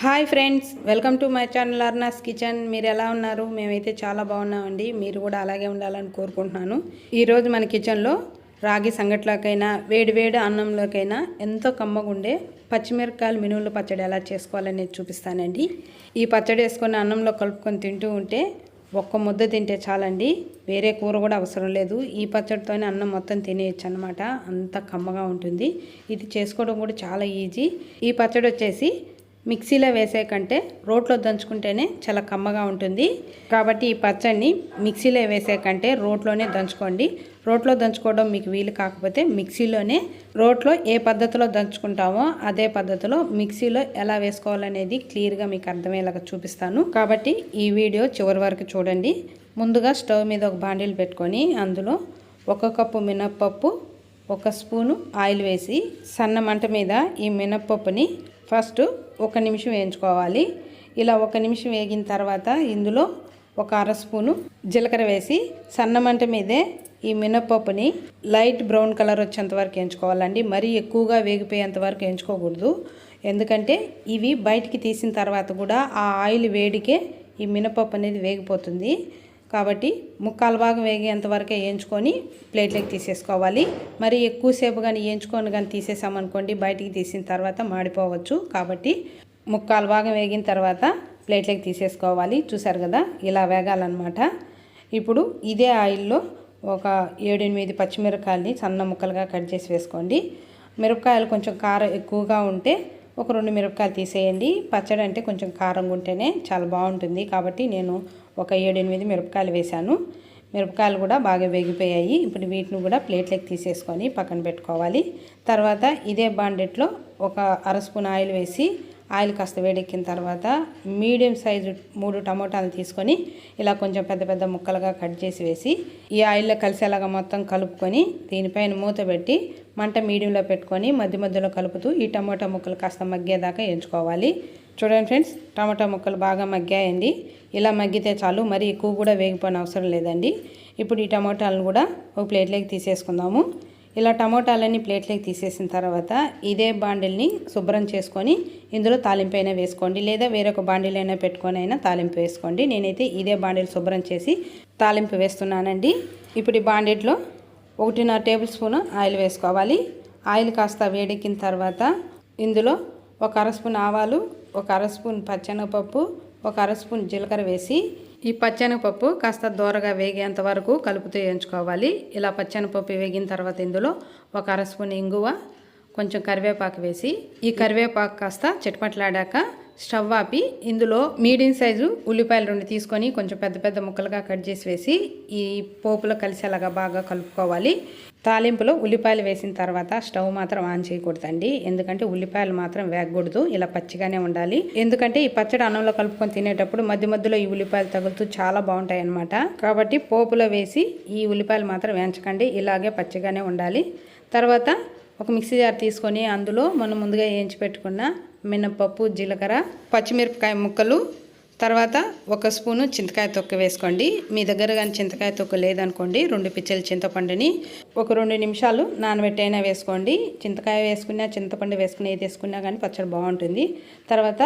Hi friends welcome to my channel Arna's kitchen. మీరు ఎలా ఉన్నారు? మేమైతే చాలా బాగున్నామండి. మీరు కూడా అలాగే ఉండాలని కోరుకుంటున్నాను. ఈరోజు మన కిచెన్లో రాగి సంగట్లోకైనా వేడి వేడి అన్నంలోకైనా ఎంతో కమ్మగా ఉండే పచ్చిమిరపకాయలు మినువులు పచ్చడి ఎలా చేసుకోవాలనేది చూపిస్తానండి. ఈ పచ్చడి వేసుకొని అన్నంలో కలుపుకొని తింటూ ఉంటే ఒక్క ముద్ద తింటే చాలండి. వేరే కూర కూడా అవసరం లేదు. ఈ పచ్చడితోనే అన్నం మొత్తం తినేయచ్చు అనమాట అంత కమ్మగా ఉంటుంది. ఇది చేసుకోవడం కూడా చాలా ఈజీ. ఈ పచ్చడి వచ్చేసి మిక్సీలో వేసే కంటే రోట్లో దంచుకుంటేనే చాలా కమ్మగా ఉంటుంది. కాబట్టి ఈ పచ్చడిని మిక్సీలో వేసే కంటే రోట్లోనే దంచుకోండి. రోట్లో దంచుకోవడం మీకు వీలు కాకపోతే మిక్సీలోనే రోట్లో ఏ పద్ధతిలో దంచుకుంటామో అదే పద్ధతిలో మిక్సీలో ఎలా వేసుకోవాలనేది క్లియర్గా మీకు అర్థమయ్యేలాగా చూపిస్తాను. కాబట్టి ఈ వీడియో చివరి వరకు చూడండి. ముందుగా స్టవ్ మీద ఒక బాండీలు పెట్టుకొని అందులో ఒక కప్పు మినప్పప్పు ఒక స్పూను ఆయిల్ వేసి సన్న మంట మీద ఈ మినప్పప్పుని ఫస్ట్ ఒక నిమిషం వేయించుకోవాలి. ఇలా ఒక నిమిషం వేగిన తర్వాత ఇందులో ఒక అర స్పూను జీలకర్ర వేసి సన్న మంట మీదే ఈ మినప్పప్పుని లైట్ బ్రౌన్ కలర్ వచ్చేంత వరకు వేయించుకోవాలండి. మరీ ఎక్కువగా వేగిపోయేంత వరకు వేయించుకోకూడదు. ఎందుకంటే ఇవి బయటికి తీసిన తర్వాత కూడా ఆ ఆయిల్ వేడికే ఈ మినపప్పు అనేది వేగిపోతుంది. కాబట్టి ముక్కాల భాగం వేగేంత వరకే వేయించుకొని ప్లేట్లోకి తీసేసుకోవాలి. మరి ఎక్కువసేపు కానీ వేయించుకొని కానీ తీసేసామనుకోండి బయటికి తీసిన తర్వాత మాడిపోవచ్చు. కాబట్టి ముక్కాల భాగం వేగిన తర్వాత ప్లేట్లోకి తీసేసుకోవాలి. చూసారు కదా? ఇలా వేగాలన్నమాట. ఇప్పుడు ఇదే ఆయిల్లో ఒక ఏడెనిమిది పచ్చిమిరపకాయలని సన్న ముక్కలుగా కట్ చేసి వేసుకోండి. మిరపకాయలు కొంచెం కారం ఎక్కువగా ఉంటే ఒక రెండు మిరపకాయలు తీసేయండి. పచ్చడి అంటే కొంచెం కారంగా ఉంటేనే చాలా బాగుంటుంది. కాబట్టి నేను ఒక ఏడెనిమిది మిరపకాయలు వేశాను. మిరపకాయలు కూడా బాగా వేగిపోయాయి. ఇప్పుడు వీటిని కూడా ప్లేట్లోకి తీసేసుకొని పక్కన పెట్టుకోవాలి. తర్వాత ఇదే బాండెట్లో ఒక అర స్పూన్ ఆయిల్ వేసి ఆయిల్ కాస్త వేడెక్కిన తర్వాత మీడియం సైజు మూడు టమోటాలు తీసుకొని ఇలా కొంచెం పెద్ద పెద్ద ముక్కలుగా కట్ చేసి వేసి ఈ ఆయిల్లో కలిసేలాగా మొత్తం కలుపుకొని దీనిపైన మూత పెట్టి మంట మీడియంలో పెట్టుకొని మధ్య మధ్యలో కలుపుతూ ఈ టమోటా ముక్కలు కాస్త మగ్గేదాకా ఎంచుకోవాలి. చూడండి ఫ్రెండ్స్ టమాటా ముక్కలు బాగా మగ్గాయండి. ఇలా మగ్గితే చాలు మరి ఎక్కువ కూడా వేగిపోయిన అవసరం లేదండి. ఇప్పుడు ఈ టమాటాలను కూడా ఒక ప్లేట్లోకి తీసేసుకుందాము. ఇలా టమోటాలన్నీ ప్లేట్లోకి తీసేసిన తర్వాత ఇదే బాండిల్ని శుభ్రం చేసుకొని ఇందులో తాలింపు అయినా వేసుకోండి. లేదా వేరొక బాండిల్ అయినా పెట్టుకొని అయినా తాలింపు వేసుకోండి. నేనైతే ఇదే బాండిల్ శుభ్రం చేసి తాలింపు వేస్తున్నానండి. ఇప్పుడు ఈ బాండిట్లో ఒకటిన్నర టేబుల్ స్పూన్ ఆయిల్ వేసుకోవాలి. ఆయిల్ కాస్త వేడెక్కిన తర్వాత ఇందులో ఒక అర స్పూన్ ఆవాలు ఒక అర స్పూన్ పచ్చెనగపప్పు ఒక అర స్పూన్ జీలకర్ర వేసి ఈ పచ్చెనగపప్పు కాస్త దూరగా వేగేంత వరకు కలుపుతూ వేయించుకోవాలి ఇలా పచ్చెనగపప్పు వేగిన తర్వాత ఇందులో ఒక అర స్పూన్ ఇంగువ కొంచెం కరివేపాకు వేసి ఈ కరివేపాకు కాస్త చిటపట్లాడాక స్టవ్ ఆపి ఇందులో మీడియం సైజు ఉల్లిపాయలు రెండు తీసుకొని కొంచెం పెద్ద పెద్ద ముక్కలుగా కట్ చేసి వేసి ఈ పోపులో కలిసేలాగా బాగా కలుపుకోవాలి. తాలింపులో ఉల్లిపాయలు వేసిన తర్వాత స్టవ్ మాత్రం ఆన్ చేయకూడదండి. ఎందుకంటే ఉల్లిపాయలు మాత్రం వేగకూడదు. ఇలా పచ్చిగానే ఉండాలి. ఎందుకంటే ఈ పచ్చడి అన్నంలో కలుపుకొని తినేటప్పుడు మధ్య మధ్యలో ఈ ఉల్లిపాయలు తగులుతూ చాలా బాగుంటాయి అన్నమాట. కాబట్టి పోపులో వేసి ఈ ఉల్లిపాయలు మాత్రం వేయించకండి. ఇలాగే పచ్చిగానే ఉండాలి. తర్వాత ఒక మిక్సీ జార్ తీసుకొని అందులో మనం ముందుగా వేయించి పెట్టుకున్న మినపప్పు జీలకర్ర పచ్చిమిరపకాయ ముక్కలు తర్వాత ఒక స్పూను చింతకాయ తొక్క వేసుకోండి. మీ దగ్గర కానీ చింతకాయ తొక్క లేదనుకోండి రెండు పిచ్చలు చింతపండుని ఒక రెండు నిమిషాలు నానబెట్టైనా వేసుకోండి. చింతకాయ వేసుకున్నా చింతపండు వేసుకుని ఏది వేసుకున్నా కానీ పచ్చడి బాగుంటుంది. తర్వాత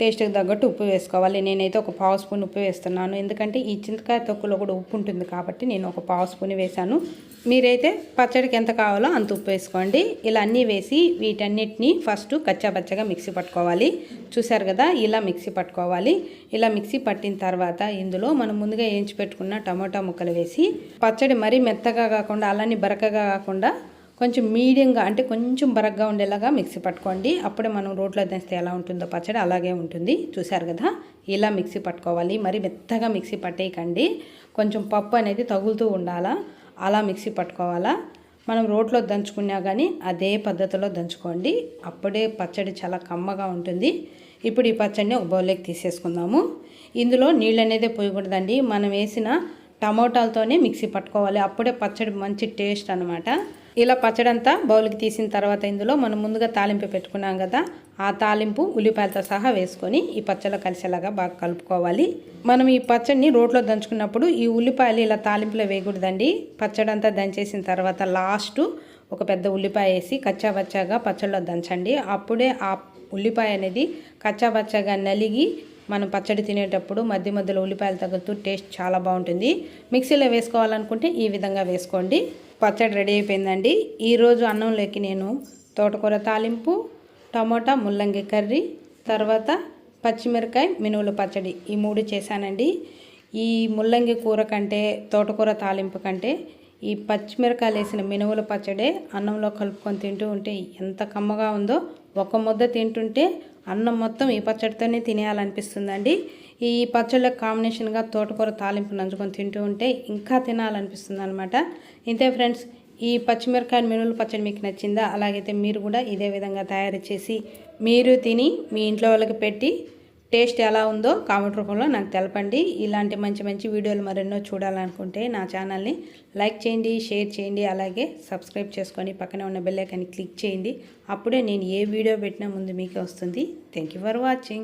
టేస్ట్కి తగ్గట్టు ఉప్పు వేసుకోవాలి. నేనైతే ఒక పావు స్పూన్ ఉప్పు వేస్తున్నాను. ఎందుకంటే ఈ చింతకాయ తొక్కులో కూడా ఉప్పు ఉంటుంది కాబట్టి నేను ఒక పావు స్పూన్ వేశాను. మీరైతే పచ్చడికి ఎంత కావాలో అంత ఉప్పు వేసుకోండి. ఇలా అన్నీ వేసి వీటన్నిటిని ఫస్ట్ కచ్చాపచ్చగా మిక్సీ పట్టుకోవాలి. చూసారు కదా? ఇలా మిక్సీ పట్టుకోవాలి. ఇలా మిక్సీ పట్టిన తర్వాత ఇందులో మనం ముందుగా వేయించి పెట్టుకున్న టమోటా ముక్కలు వేసి పచ్చడి మరీ మెత్తగా కాకుండా అలానే బరకగా కాకుండా కొంచెం మీడియంగా అంటే కొంచెం బరగ్గా ఉండేలాగా మిక్సీ పట్టుకోండి. అప్పుడే మనం రోట్లో దంచితే ఎలా ఉంటుందో పచ్చడి అలాగే ఉంటుంది. చూశారు కదా? ఇలా మిక్సీ పట్టుకోవాలి. మరి మెత్తగా మిక్సీ పట్టేయకండి. కొంచెం పప్పు అనేది తగులుతూ ఉండాలా? అలా మిక్సీ పట్టుకోవాలా? మనం రోట్లో దంచుకున్నా కానీ అదే పద్ధతిలో దంచుకోండి. అప్పుడే పచ్చడి చాలా కమ్మగా ఉంటుంది. ఇప్పుడు ఈ పచ్చడిని ఒక బౌల్లోకి తీసేసుకుందాము. ఇందులో నీళ్ళు అనేది పోయకూడదండి. మనం వేసిన టమోటాలతోనే మిక్సీ పట్టుకోవాలి. అప్పుడే పచ్చడి మంచి టేస్ట్ అనమాట ఇలా పచ్చడి అంతా బౌల్కి తీసిన తర్వాత ఇందులో మనం ముందుగా తాలింపు పెట్టుకున్నాం కదా ఆ తాలింపు ఉల్లిపాయలతో సహా వేసుకొని ఈ పచ్చళ్ళ కలిసేలాగా బాగా కలుపుకోవాలి. మనం ఈ పచ్చడిని రోట్లో దంచుకున్నప్పుడు ఈ ఉల్లిపాయలు ఇలా తాలింపులో వేయకూడదండి. పచ్చడి అంతా దంచేసిన తర్వాత లాస్ట్ ఒక పెద్ద ఉల్లిపాయ వేసి కచ్చాబచ్చాగా పచ్చళ్ళలో దంచండి. అప్పుడే ఆ ఉల్లిపాయ అనేది కచ్చాబచ్చాగా నలిగి మనం పచ్చడి తినేటప్పుడు మధ్య మధ్యలో ఉల్లిపాయలు తగ్గుతూ టేస్ట్ చాలా బాగుంటుంది. మిక్సీలో వేసుకోవాలనుకుంటే ఈ విధంగా వేసుకోండి. పచ్చడి రెడీ అయిపోయిందండి. ఈరోజు అన్నంలోకి నేను తోటకూర తాలింపు టమోటా ముల్లంగి కర్రీ తర్వాత పచ్చిమిరకాయ మినువుల పచ్చడి ఈ మూడు చేశానండి. ఈ ముల్లంగి కూర కంటే తోటకూర తాలింపు కంటే ఈ పచ్చిమిరకాయలు వేసిన మినుముల పచ్చడే అన్నంలో కలుపుకొని తింటూ ఉంటే ఎంత కమ్మగా ఉందో ఒక ముద్ద తింటుంటే అన్నం మొత్తం ఈ పచ్చడితోనే తినేయాలనిపిస్తుందండి. ఈ పచ్చళ్ళ కాంబినేషన్గా తోటకూర తాలింపు నంచుకొని తింటూ ఉంటే ఇంకా తినాలనిపిస్తుంది అనమాట ఇంతే ఫ్రెండ్స్ ఈ పచ్చిమిరకాయ మినుముల పచ్చడి మీకు నచ్చిందా? అలాగైతే మీరు కూడా ఇదే విధంగా తయారు చేసి మీరు తిని మీ ఇంట్లో వాళ్ళకి పెట్టి టేస్ట్ ఎలా ఉందో కామెంట్ రూపంలో నాకు తెలపండి. ఇలాంటి మంచి మంచి వీడియోలు మరెన్నో చూడాలనుకుంటే నా ఛానల్ని లైక్ చేయండి షేర్ చేయండి అలాగే సబ్స్క్రైబ్ చేసుకొని పక్కనే ఉన్న బెల్లైకాన్ని క్లిక్ చేయండి. అప్పుడే నేను ఏ వీడియో పెట్టినా ముందు మీకే వస్తుంది. Thank you for watching